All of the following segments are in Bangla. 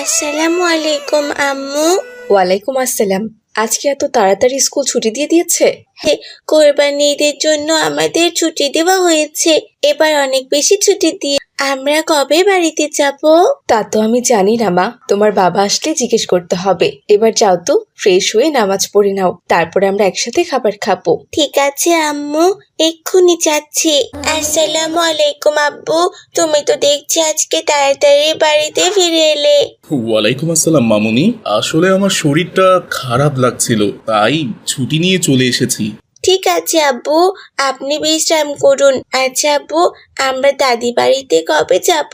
আসসালামু আলাইকুম আম্মু। ওয়ালাইকুম আসসালাম। আজকে এত তাড়াতাড়ি স্কুল ছুটি দিয়ে দিয়েছে? হে কোরবানি ঈদের জন্য আমাদের ছুটি দেওয়া হয়েছে। এবার অনেক বেশি ছুটি দিয়ে আমরা কবে বাড়িতে যাব? তা তো আমি জানি না মা। তোমার বাবা আসলে জিজ্ঞেস করতে হবে। এবার যাও তো ফ্রেশ হয়ে নামাজ পড়ে নাও। তারপরে আমরা একসাথে খাবার খাব। ঠিক আছে আম্মু। এক্ষুনি যাচ্ছি। আসসালামু আলাইকুম আব্বু। তুমি তো দেখছি আজকে তাড়াতাড়ি বাড়িতে ফিরে এলে। ওয়ালাইকুম আসসালাম মামুনি। আসলে আমার শরীরটা খারাপ লাগছিল তাই ছুটি নিয়ে চলে এসেছি। ঠিক আছে আব্বু। আপনি বিশ্রাম করুন। আচ্ছা আব্বু আমরা দাদি বাড়িতে কবে যাব?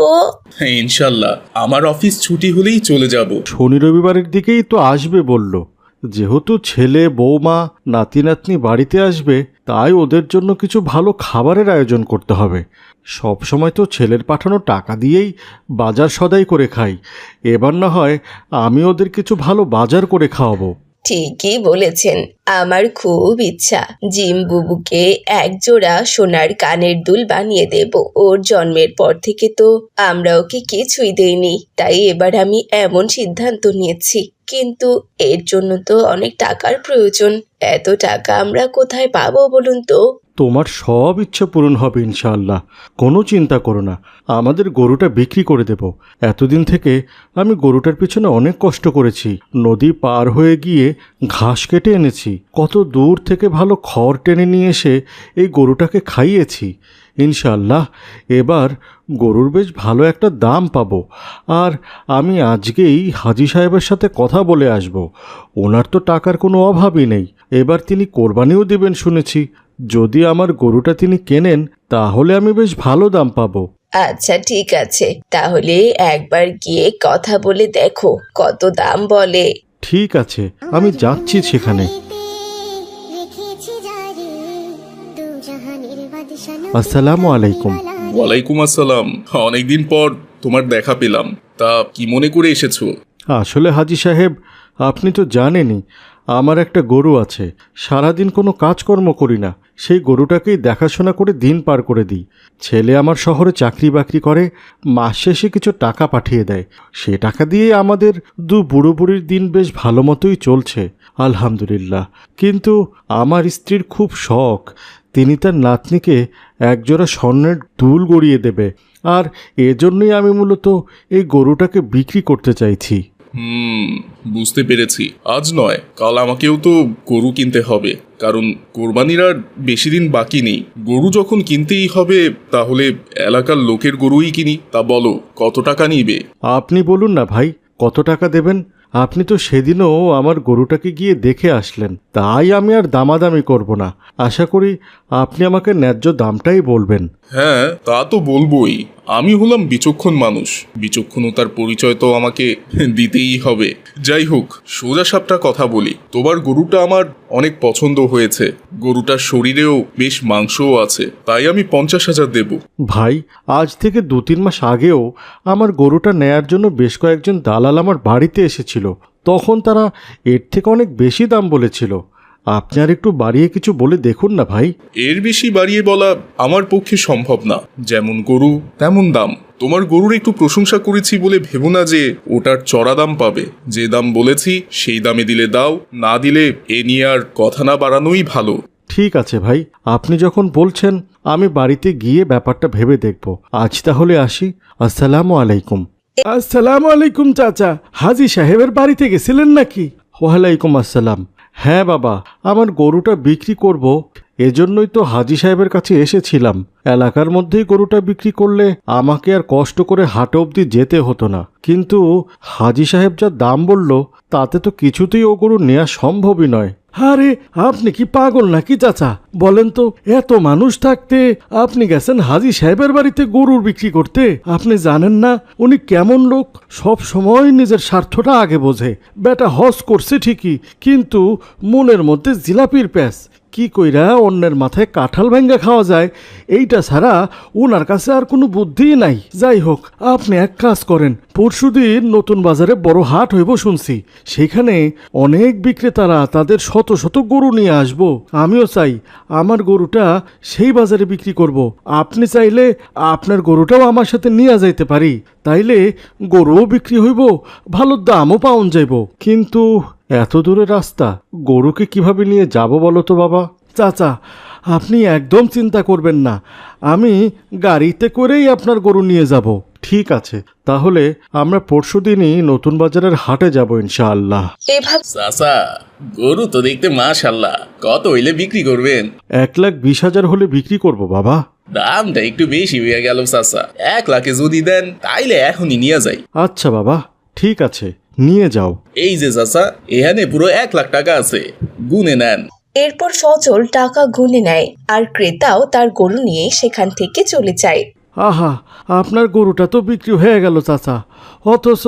হ্যাঁ ইনশাল্লাহ। আমার অফিস ছুটি হলেই চলে যাব। শনি রবিবারের দিকেই তো আসবে বলল। যেহেতু ছেলে বৌমা নাতি নাতনি বাড়িতে আসবে তাই ওদের জন্য কিছু ভালো খাবারের আয়োজন করতে হবে। সব সময় তো ছেলের পাঠানো টাকা দিয়েই বাজার সদাই করে খাই। এবার না হয় আমি ওদের কিছু ভালো বাজার করে খাওয়াবো। ঠিকই বলেছেন। আমার খুব ইচ্ছা জিম বুবুকে এক জোড়া সোনার কানের দুল বানিয়ে দেব। ওর জন্মের পর থেকে তো আমরা ওকে কিছুই দেইনি। তাই এবার আমি এমন সিদ্ধান্ত নিয়েছি। কিন্তু এর জন্য তো অনেক টাকার প্রয়োজন। এত টাকা আমরা কোথায় পাবো বলুন তো? তোমার সব ইচ্ছা পূরণ হবে, ইনশাআল্লাহ। কোনো চিন্তা করো না। আমাদের গরুটা বিক্রি করে দেব। এতদিন থেকে আমি গরুটার পিছনে অনেক কষ্ট করেছি। নদী পার হয়ে গিয়ে ঘাস কেটে এনেছি। কত দূর থেকে ভালো খড় টেনে নিয়ে এসে এই গরুটাকে খাইয়েছি। ইনশাআল্লাহ, এবার গরুর বেশ ভালো একটা দাম পাবো। আর আমি আজকেই হাজি সাহেবের সাথে কথা বলে আসব। ওনার তো টাকার কোনো অভাবই নেই। এবার তিনি কোরবানিও দেবেন শুনেছি। যদি আমার গরুটা তিনি কেনেন তাহলে আমি বেশ ভালো দাম পাবো। আচ্ছা ঠিক আছে। তাহলে একবার গিয়ে কথা বলে দেখো কত দাম বলে। ঠিক আছে আমি যাচ্ছি সেখানে। আসসালামু আলাইকুম। ওয়ালাইকুম আসসালাম। অনেকদিন পর তোমার দেখা পেলাম। তা কি মনে করে এসেছ? আসলে হাজি সাহেব আপনি তো জানেনই আমার একটা গরু আছে। সারাদিন কোনো কাজকর্ম করি না। সেই গরুটাকেই দেখাশোনা করে দিন পার করে দিই। ছেলে আমার শহরে চাকরি বাকরি করে, মাস শেষে কিছু টাকা পাঠিয়ে দেয়। সে টাকা দিয়ে আমাদের দু বুড়ো বুড়ির দিন বেশ ভালো মতোই চলছে, আলহামদুলিল্লাহ। কিন্তু আমার স্ত্রীর খুব শখ। তিনি তার নাতনিকে একজোড়া স্বর্ণের দুল গড়িয়ে দেবে। আর এজন্যই আমি মূলত এই গরুটাকে বিক্রি করতে চাইছি। হুম, বুঝতে পেরেছি। আজ নয়, কাল আমাকেও তো গরু কিনতে হবে। কারণ কোরবানির আর বেশি দিন বাকি নেই। গরু যখন কিনতেই হবে, তাহলে এলাকার লোকের গরুই কিনি। তা বলো, কত টাকা নিবে? আপনি বলুন না ভাই, কত টাকা দেবেন? আপনি তো সেদিনও আমার গরুটাকে গিয়ে দেখে আসলেন। তাই আমি আর দামাদামি করব না। আশা করি আপনি আমাকে ন্যায্য দামটাই বলবেন। হ্যাঁ তা তো বলবোই। আমি হলাম বিচক্ষণ মানুষ। বিচক্ষণতার পরিচয় তো আমাকে দিতেই হবে। যাই হোক, সোজা সাপটা কথা বলি। তোমার গরুটা আমার অনেক পছন্দ হয়েছে। গরুটার শরীরেও বেশ মাংসও আছে। তাই আমি পঞ্চাশ হাজার দেব। ভাই, আজ থেকে দু তিন মাস আগেও আমার গরুটা নেয়ার জন্য বেশ কয়েকজন দালাল আমার বাড়িতে এসেছিল। তখন তারা এর থেকে অনেক বেশি দাম বলেছিল। আপনি আর একটু বাড়িয়ে কিছু বলে দেখুন না ভাই। এর বেশি বাড়িয়ে বলা আমার পক্ষে সম্ভব না। যেমন গরু তেমন দাম। তোমার গরুর একটু প্রশংসা করেছি বলে ভেবো না যে ওটার চড়া দাম পাবে। যে দাম বলেছি সেই দামে দিলে দাও না দিলে এ নিয়ে আর কথা না বাড়ানোই ভালো। ঠিক আছে ভাই আপনি যখন বলছেন আমি বাড়িতে গিয়ে ব্যাপারটা ভেবে দেখব। আজ তাহলে আসি। আসসালামু আলাইকুম। আসসালামু আলাইকুম চাচা। হাজি সাহেবের বাড়িতে গেছিলেন নাকি? ওয়ালাইকুম আসসালাম। হ্যাঁ বাবা, আমার গরুটা বিক্রি করব। এজন্যই তো হাজি সাহেবের কাছে এসেছিলাম। এলাকার মধ্যেই গরুটা বিক্রি করলে আমাকে আর কষ্ট করে হাটে অবধি যেতে হতো না। কিন্তু হাজি সাহেব যা দাম বলল, তাতে তো কিছুতেই ও গরু নেওয়া সম্ভবই নয়। আরে, আপনি কি পাগল নাকি, চাচা? বলেন তো, এত মানুষ থাকতে আপনি গেছেন হাজি সাহেবের বাড়িতে গরুর বিক্রি করতে। আপনি জানেন না, উনি কেমন লোক, সব সময় নিজের স্বার্থটা আগে বোঝে। বেটা হজ করছে ঠিকই, কিন্তু মনের মধ্যে জিলাপির প্যাস কি কইরা অন্যের মাথায় কাঁঠাল ভেঙ্গা খাওয়া যায়, এইটা ছাড়া ওনার কাছে আর কোনো বুদ্ধিই নাই। যাই হোক, আপনি এক কাজ করেন পরশুদিন নতুন বাজারে বড় হাট হইব শুনছি। সেখানে অনেক বিক্রেতারা তাদের শত শত গরু নিয়ে আসব। আমিও চাই, আমার গরুটা সেই বাজারে বিক্রি করব। আপনি চাইলে আপনার গরুটাও আমার সাথে নিয়ে যাইতে পারি। তাইলে গরুও বিক্রি হইব, ভালো দামও পাওন যাইব। কিন্তু এত দূরে রাস্তা, গরুকে কীভাবে নিয়ে যাব বলো তো বাবা? চাচা, আপনি একদম চিন্তা করবেন না। আমি গাড়িতে করেই আপনার গরু নিয়ে যাব। ঠিক আছে তাহলে আমরা পরশু দিনই নতুন বাজারের হাটে যাব ইনশাআল্লাহ। এভাবে চাচা গরু তো দেখতে মাশাল্লাহ কত হইলে বিক্রি করবেন? এক লাখ বিশ হাজার হলে বিক্রি করব বাবা। দামটা একটু বেশি হয়ে গেল চাচা এক লাখে যদি দেন তাইলে এখনই নিয়ে যাই। আচ্ছা বাবা ঠিক আছে নিয়ে যাও। এই যে চাচা এখানে পুরো এক লাখ টাকা আছে গুনে নেন। এরপর সজল টাকা গুনে নেয় আর ক্রেতাও তার গরু নিয়ে সেখান থেকে চলে যায়। আহা, আপনার গরুটা তো বিক্রি হয়ে গেল, চাচা। অথচ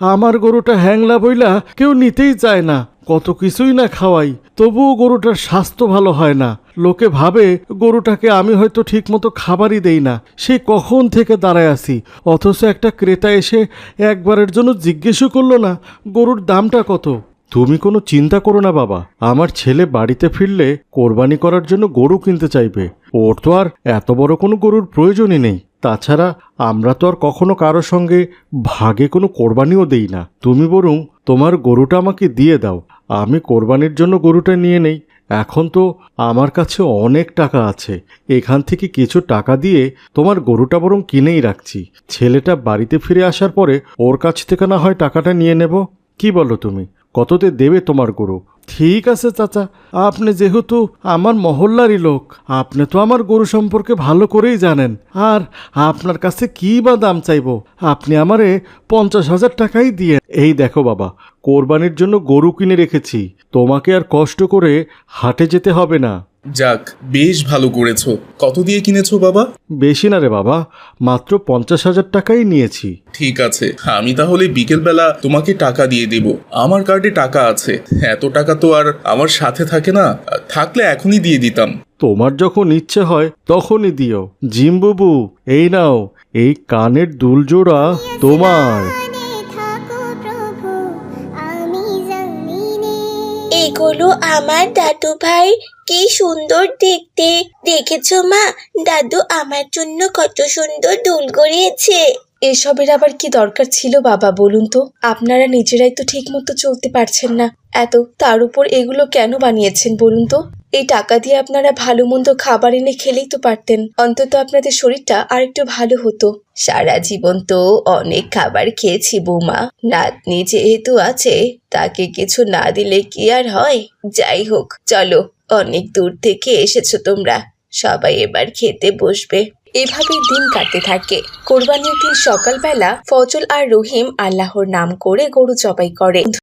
আমার গরুটা হ্যাংলা বইলা কেউ নিতেই চায় না। কত কিছুই না খাওয়াই, তবুও গরুটার স্বাস্থ্য ভালো হয় না। লোকে ভাবে, গরুটাকে আমি হয়তো ঠিকমতো খাবারই দেই না। সে কখন থেকে দাঁড়ায় আছি? অথচ একটা ক্রেতা এসে একবারের জন্য জিজ্ঞেসও করল না, গরুর দামটা কত? তুমি কোনো চিন্তা করো না, বাবা। আমার ছেলে বাড়িতে ফিরলে কোরবানি করার জন্য গরু কিনতে চাইবে। ওর তো আর এত বড় কোনো গরুর প্রয়োজনই নেই। তাছাড়া আমরা তো আর কখনো কারোর সঙ্গে ভাগে কোনো কোরবানিও দেই না। তুমি বরং তোমার গরুটা আমাকে দিয়ে দাও। আমি কোরবানির জন্য গরুটা নিয়ে নেই। এখন তো আমার কাছে অনেক টাকা আছে। এখান থেকে কিছু টাকা দিয়ে তোমার গরুটা বরং কিনেই রাখছি। ছেলেটা বাড়িতে ফিরে আসার পরে ওর কাছ থেকে না হয় টাকাটা নিয়ে নেব। কি বলো তুমি? কততে দেবে তোমার গরু? ঠিক আছে, চাচা। আপনি যেহেতু আমার মহল্লারই লোক, আপনি তো আমার গরু সম্পর্কে ভালো করেই জানেন। আর আপনার কাছে কী বা দাম চাইব? আপনি আমারে পঞ্চাশ হাজার টাকাই দিয়ে এই দেখো বাবা, কোরবানির জন্য গরু কিনে রেখেছি। তোমাকে আর কষ্ট করে হাটে যেতে হবে না। যাক বেশ ভালো করেছ। কত দিয়ে কিনেছো বাবা? বেশি না রে বাবা মাত্র পঞ্চাশ হাজার টাকাই নিয়েছি। ঠিক আছে আমি তাহলে বিকেলবেলা তোমাকে টাকা দিয়ে দেব। আমার কার্ডে টাকা আছে। এত টাকা তো আর আমার সাথে থাকে না। থাকলে এখনই দিয়ে দিতাম। তোমার যখন ইচ্ছে হয় তখনই দিও। জিম্বুবু এই নাও এই কানের দুল জোড়া তোমার। এগুলো আমার দাদু ভাই, কি সুন্দর দেখতে। দেখেছ মা? দাদু আমার জন্য কত সুন্দর দুল গড়িয়েছে। এসবের আবার কি দরকার ছিল বাবা বলুন তো? আপনারা নিজেরাই তো ঠিক মতো চলতে পারছেন না। এত, তার উপর এগুলো কেন বানিয়েছেন বলুন তো? এই টাকা দিয়ে আপনারা ভালো মন্দ খাবার এনে খেলেই তো পারতেন। অন্তত আপনাদের শরীরটা আরেকটু ভালো হতো। সারা জীবন তো অনেক খাবার খেয়েছি বৌমা। নাতনি যেহেতু আছে, তাকে কিছু না দিলে কি আর হয়? যাই হোক, চলো, অনেক দূর থেকে এসেছ তোমরা। সবাই এবার খেতে বসবে। এভাবেই দিন কাটতে থাকে। কোরবানির দিন সকালবেলা ফজল আর রহিম আল্লাহর নাম করে গরু জবাই করে।